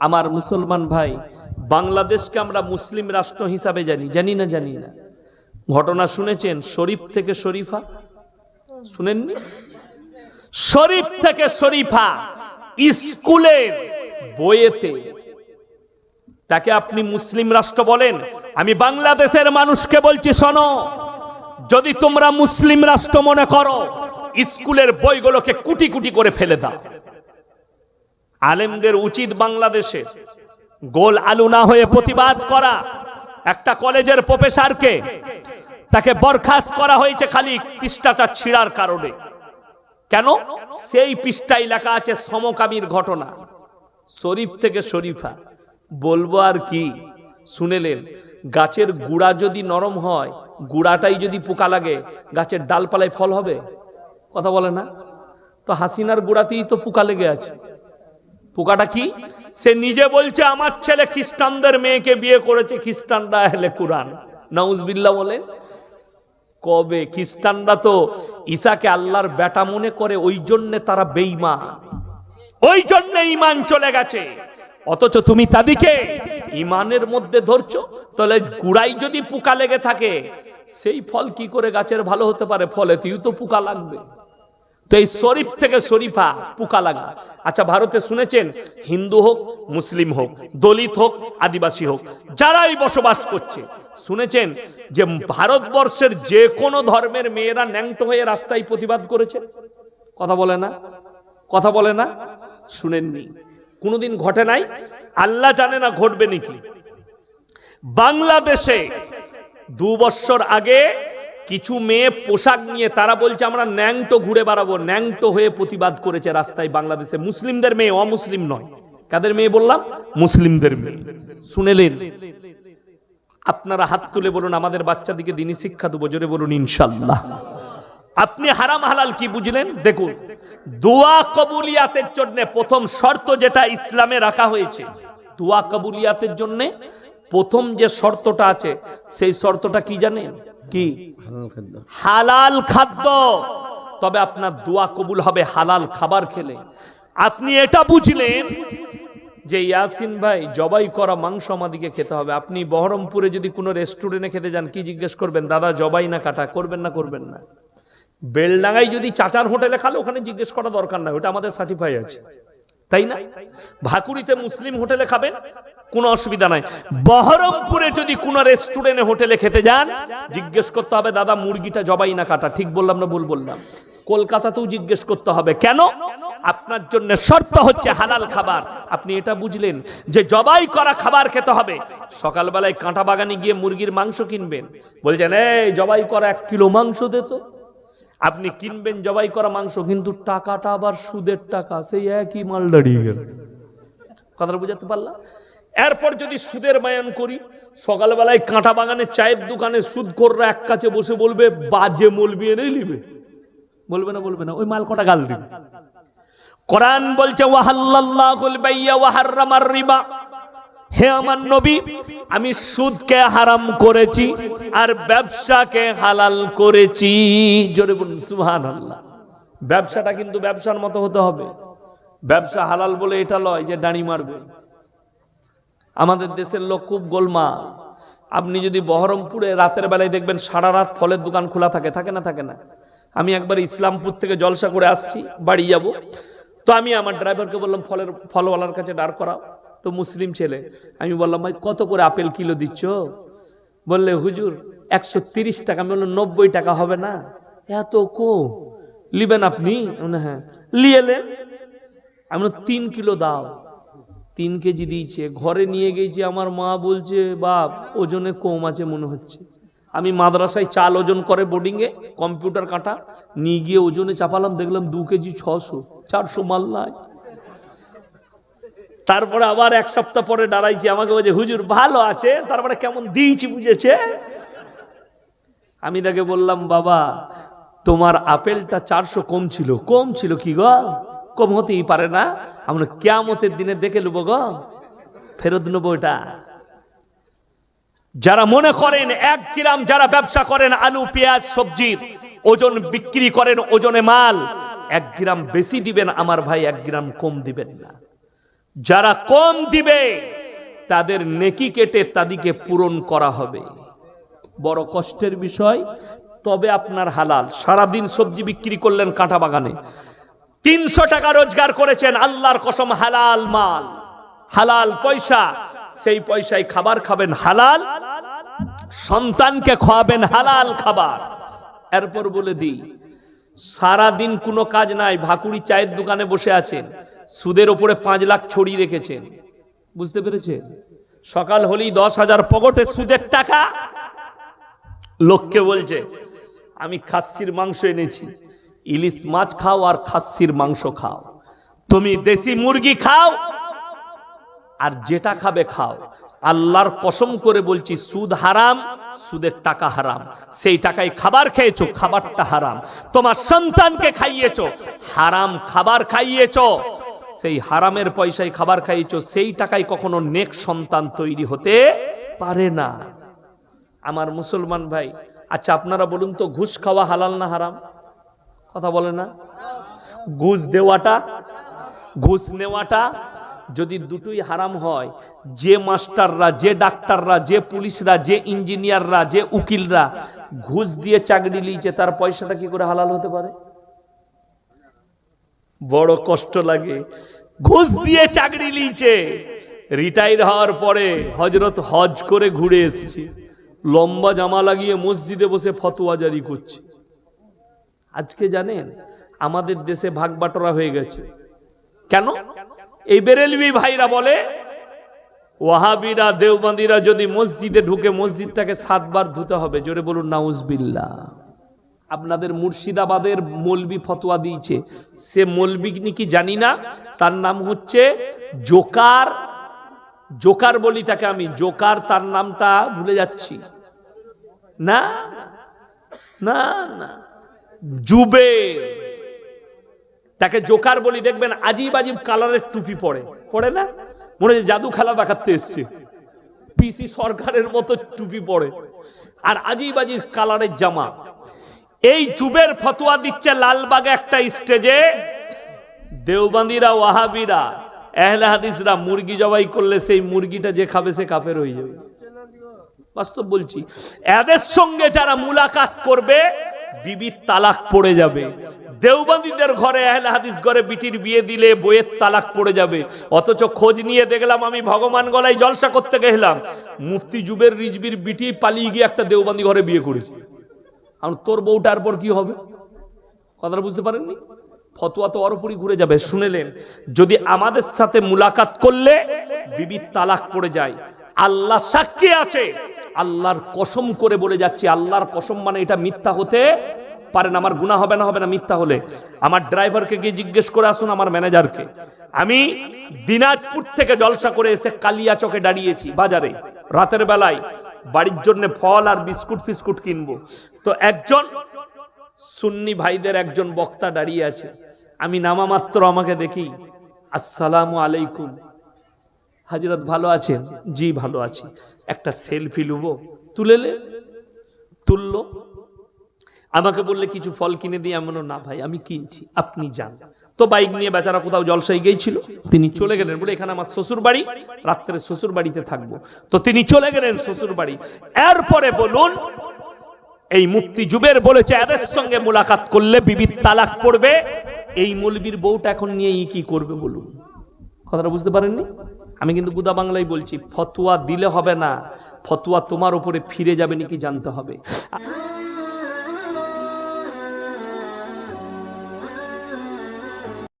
আমার মুসলমান ভাই, বাংলাদেশকে আমরা মুসলিম রাষ্ট্র হিসাবে জানি জানি না জানি না। ঘটনা শুনেছেন শরীফ থেকে শরীফা? শুনেননি? শরীফ থেকে শরীফা স্কুলের বইয়েতে। তাকে আপনি মুসলিম রাষ্ট্র বলেন? আমি বাংলাদেশের মানুষকে বলছি, শোনো, যদি তোমরা মুসলিম রাষ্ট্র মনে করো, স্কুলের বইগুলোকে কুটি কুটি করে ফেলে দাও। আলেমদের উচিত বাংলাদেশে গোল আলু না হয়ে প্রতিবাদ করা। একটা কলেজের প্রফেসরকে তাকে বরখাস্ত করা হয়েছে খালি পৃষ্ঠাটা ছিঁড়ার কারণে। কেন? সেই পৃষ্ঠায় লেখা আছে সমকামীর ঘটনা। শরীফ থেকে শরীফা, বলব আর কি, শুনেলেন, গাছের গুড়া যদি নরম হয়, গুড়াটাই যদি পোকা লাগে, গাছের ডালপালায় ফল হবে? কথা বলে না? তো হাসিনার গুড়াতেই তো পোকা লেগে আছে। পোকাটা কি? সে নিজে বলছে, আমার ছেলে খ্রিস্টানদের মেয়েকে বিয়ে করেছে, খ্রিস্টানরা হেলে কোরআন। নাউজবিল্লা বলে, কবে? খ্রিস্টানরা তো ঈসাকে আল্লাহর বেটা মনে করে, ওই জন্যে তারা বেঈমান। ওই জন্য ইমান চলে গেছে। অথচ তুমি তাদিকে ইমানের মধ্যে ধরছো? তাহলে গুড়াই যদি পোকা লেগে থাকে, সেই ফল কি করে গাছের ভালো হতে পারে? ফলে তুই তো পোকা লাগবে। তো এই শরীফ থেকে শরীফা পোকা লাগা। আচ্ছা ভারতে শুনেছেন? হিন্দু হোক, মুসলিম হোক, দলিত হোক, আদিবাসী হোক, যারাই বসবাস করছে। শুনেছেন যে ভারতবর্ষের যে কোনো ধর্মের মেয়েরা ন্যাংট হয়ে রাস্তায় প্রতিবাদ করেছে? কথা বলে না? কথা বলে না? শুনেননি। কোনোদিন ঘটে নাই? আল্লাহ জানে না ঘটবে নাকি। বাংলাদেশে দু বছর আগে কিছু মেয়ে পোশাক নিয়ে তারা বলছে, আমরা ন্যাংটো ঘুরে বেড়াবো। ন্যাংটো হয়ে প্রতিবাদ করেছে রাস্তায় বাংলাদেশে। মুসলিমদের মেয়ে অমুসলিম নয়। কাদের মেয়ে বললাম? মুসলিমদের মেয়ে। শুনেলেন? আপনারা হাত তুলে বলুন, আমাদের বাচ্চাদিকে দিনই শিক্ষা দেবো। জোরে বলুন ইনশাল্লাহ আপনি হারাম হালাল কি বুঝলেন? দেখুন, দোয়া কবুলিয়াতের জন্য প্রথম শর্ত যেটা ইসলামে রাখা হয়েছে, দোয়া কবুলিয়াতের জন্য প্রথম যে শর্তটা আছে, সেই শর্তটা কি জানেন? কি? হালাল খাদ্য। তবে আপনার দোয়া কবুল হবে হালাল খাবার খেলে। আপনি এটা বুঝলেন যে ইয়াসিন ভাই জবাই করা মাংস আমাদিকে খেতে হবে। আপনি বহরমপুরে যদি কোনো রেস্টুরেন্টে খেতে যান কি জিজ্ঞেস করবেন? দাদা জবাই না কাটা করবেন না করবেন না। বেলডাঙ্গায় যদি চাচার হোটেলে খালে ওখানে জিজ্ঞেস করা দরকার নাই ওটা আমাদের সার্টিফাই আছে। তাই না? ভাকুরিতে মুসলিম হোটেলে খাবেন কোনো অসুবিধা নাই। বহরমপুরে যদি কোনো রেস্টুরেন্টে হোটেলে খেতে যান, জিজ্ঞেস করতে হবে, দাদা, মুরগিটা জবাই না কাটা। ঠিক বললাম না ভুল বললাম? কলকাতাতেও জিজ্ঞেস করতে হবে, কেন? আপনার জন্য শর্ত হচ্ছে হালাল খাবার। আপনি এটা বুঝলেন যে জবাই করা খাবার খেতে হবে। সকালবেলায় কাঁটা বাগানে গিয়ে মুরগির মাংস কিনবেন। বলছেন, এই, জবাই করা এক কিলো মাংস দে তো। আপনি কিনবেন জবাই করা মাংস, কিন্তু টাকাটা আবার সুদের টাকা, সেই একই মাল দাঁড়িয়ে গেল। কথাটা বুঝাতে পারলাম? এরপর যদি সুদের মায়ান করি, সকালবেলায় কাঁটা বাগানের চায়ের দোকানে সুদ কররা এক কাছে বসে বলবে, বাজে মলবি এনেই নিবে। বলবে না বলবে না, ওই মাল কটা গাল দিবে। কোরআন বলছে, ওয়াহাল্লাল্লাহুল বাইয়া ওয়া হাররামার রিবা। হে আমার নবী, আমি সুদকে হারাম করেছি আর ব্যবসাকে হালাল করেছি। জোরে বলুন, সুবহানাল্লাহ। ব্যবসাটা কিন্তু ব্যবসার মতো হতে হবে। ব্যবসা হালাল বলে এটা লয় যে দাঁড়ি মারবে। আমাদের দেশের লোক খুব গোলমাল। আপনি যদি বহরমপুরে রাতের বেলায় দেখবেন সারা রাত ফলের দোকান খোলা থাকে থাকে না থাকে না। আমি একবার ইসলামপুর থেকে জলসা করে আসছি, বাড়ি যাব। তো আমি আমার ড্রাইভারকে বললাম, ফলের, ফলওয়ালার কাছে দাঁড় করাও। তো মুসলিম ছেলে, আমি বললাম, ভাই, কত করে আপেল কিলো দিচ্ছ? বললে, হুজুর, একশো তিরিশ টাকা। আমি বললাম, নব্বই টাকা হবে না। এত কো লিবেন আপনি? হ্যাঁ। লিয়েলেন আমি তিন কিলো দাও। তিন কেজি দিয়েছে। ঘরে নিয়ে গেছি, আমার মা বলছে, বাপ, ওজনে কম আছে মনে হচ্ছে। আমি মাদ্রাসায় চাল ওজন করে বোর্ডিংয়ে কম্পিউটার কাঁটা, নিয়ে গিয়ে ওজনে চাপালাম, দেখলাম দু কেজি ছশো, চারশো মাল নাই তারপরে আবার এক সপ্তাহ পরে দাঁড়াইছি, আমাকে বলছে, হুজুর, ভালো আছে? তারপরে কেমন দিয়েছি বুঝেছে? আমি তাকে বললাম, বাবা, তোমার আপেলটা চারশো কম ছিল। কম ছিল কি গো? কম হতেই পারে না। আমরা কেয়ামতের দিনে দেখে নেব গো, ফেরত নেব এটা। যারা মনে করেন এক গ্রাম যারা ব্যবসা করেন আলু, পেঁয়াজ সবজির ওজন বিক্রি করেন, ওজনে মাল, এক গ্রাম বেশি দিবেন, আমার ভাই এক গ্রাম কম দিবেন না। যারা কম দিবে, তাদের নেকি কেটে তাদেরকে পূরণ করা হবে। বড় কষ্টের বিষয়, তবে আপনার হালাল। সারাদিন সবজি বিক্রি করলেন কাঁটা বাগানে। তিনশো টাকা রোজগার করেছেন, আল্লাহর কসম হালাল মাল। হালাল পয়সা, সেই পয়সায় খাবার খাবেন হালাল, সন্তানকে খাওয়াবেন হালাল খাবার। এরপর বলে দিই, সারাদিন কোনো কাজ নাই, ভাকুড়ি চায়ের দোকানে বসে আছেন, সুদের ওপরে পাঁচ লাখ ছড়িয়ে রেখেছেন। বুঝতে পেরেছেন? সকাল হলেই দশ হাজার পকেটে সুদের টাকা। লোককে বলছে, আমি খাসির মাংস এনেছি। ইলিশ মাছ খাও আর খাসির মাংস খাও। তুমি দেশি মুরগি খাও আর যেটা খাবে খাও। আল্লাহর কসম করে বলছি, সুদ হারাম, সুদের টাকা হারাম। সেই টাকায় খাবার খেয়েছো, খাবারটা হারাম। তোমার সন্তানকে খাইয়েছো, হারাম খাবার খাইয়েছো। সেই হারামের পয়সায় খাবার খাইয়েছো, সেই টাকায় কখনো নেক সন্তান তৈরি হতে পারে না। আমার মুসলমান ভাই আচ্ছা আপনারা বলুন তো, ঘুষ খাওয়া হালাল না হারাম? কথা বলে না। ঘুষ দেওয়াটা, ঘুষ নেওয়াটা যদি দুটোই হারাম হয়, যে মাস্টাররা, যে ডাক্তাররা, যে পুলিশরা, যে ইঞ্জিনিয়াররা, যে উকিলরা ঘুষ দিয়ে চাকরি লিয়েছে তার পয়সাটা কি করে হালাল হতে পারে? বড় কষ্ট লাগে। ঘুষ দিয়ে চাকরি লিয়েছে রিটায়ার হওয়ার পরে হজরত হজ করে ঘুরে এসছে। লম্বা জামা লাগিয়ে মসজিদে বসে ফতোয়া জারি করছে। আজকে জানেন, আমাদের দেশে ভাগ বাটোরা হয়ে গেছে। কেন? এই বেরেলবি ভাইরা বলে, ওয়াহাবিরা, দেওবন্দিরা যদি মসজিদে ঢুকে মসজিদটাকে সাতবার ধুতে হবে, জোরে বলুন নাউজবিল্লা আপনাদের মুর্শিদাবাদের মলবি ফতোয়া দিয়েছে। সে মলবি কি জানি না, তার নাম হচ্ছে জোকার। জোকার বলি তাকে আমি, জোকার তার নামটা ভুলে যাচ্ছি। না না না। জুবের। তাকে জোকার বলি দেখবেন আজিব আজিব কালারের টুপি পরে। পড়ে না? মনে হচ্ছে জাদু খেলা দেখাতে এসছে। পিসি সরকারের মতো টুপি পরে। আর আজিব আজিব কালারের জামা। এই চুবের ফতোয়া দিচ্ছে লালবাগে একটা স্টেজে। দেওবান্দিরা, ওয়াহাবিরা এহলে হাদিসরা মুরগি জবাই করলে সেই মুরগিটা যে খাবে সে কাপের হয়ে যাবে। বাস্তব বলছি। এদের সঙ্গে যারা মুলাকাত করবে বিবির তালাক পড়ে যাবে। দেওবন্দীদের ঘরে, আহলে হাদিস ঘরে বিটির বিয়ে দিলে বইয়ের তালাক পড়ে যাবে। অথচ খোঁজ নিয়ে দেখলাম আমি ভগবান গলায় জলসা করতে গেলাম। মুফতি জুবের রিজবির বিটি পালিয়ে গিয়ে একটা দেওবন্দি ঘরে বিয়ে করেছে। আর তোর বউটার পর কি হবে? কথাটা বুঝতে পারেননি? ফতোয়া তো অরপুরি ঘুরে যাবে। শুনেলেন, যদি আমাদের সাথে মুলাকাত করলে বিবির তালাক পড়ে যায়। আল্লাহ সাক্ষী আছে। আল্লাহর কসম করে বলে যাচ্ছি, আল্লাহর কসম মানে এটা মিথ্যা হতে পারে না। আমার গুণা হবে না হবে না, মিথ্যা হলে। আমার ড্রাইভারকে গিয়ে জিজ্ঞেস করে আসুন, আমার ম্যানেজারকে। আমি দিনাজপুর থেকে জলসা করে এসে কালিয়া চকে দাঁড়িয়েছি বাজারে। রাতের বেলায় বাড়ির জন্য ফল আর বিস্কুট ফিস্কুট কিনবো। তো একজন সুন্নি ভাইদের একজন বক্তা দাঁড়িয়ে আছে। আমি নামা মাত্র আমাকে দেখি, আসসালামু আলাইকুম। হাজরত ভালো আছেন? জি, ভালো আছি। একটা সেলফি লুবো তুলেলে তুললো। আমাকে বললে, কিছু ফল কিনে দিয়ে? এমন না ভাই, আমি কিনছি, আপনি যান। তো বাইক নিয়ে বেচারা কোথাও জলসাই গিয়েছিল। তিনি চলে গেলেন, বলে, এখানে আমার শ্বশুর বাড়ি, রাত্রে শ্বশুর বাড়িতে থাকব। তো তিনি চলে গেলেন শ্বশুর বাড়ি। এরপরে বলুন, এই মুক্তি যুবের বলেছে, এদের সঙ্গে মোলাকাত করলে বিবির তালাক পড়বে। এই মৌলবীর বউটা এখন নিয়ে ই কি করবে বলুন? কথাটা বুঝতে পারেননি? আমি কিন্তু গুদা বাংলায় বলছি, ফতুয়া দিলে হবে না, ফতুয়া তোমার উপরে ফিরে যাবে নাকি জানতে হবে।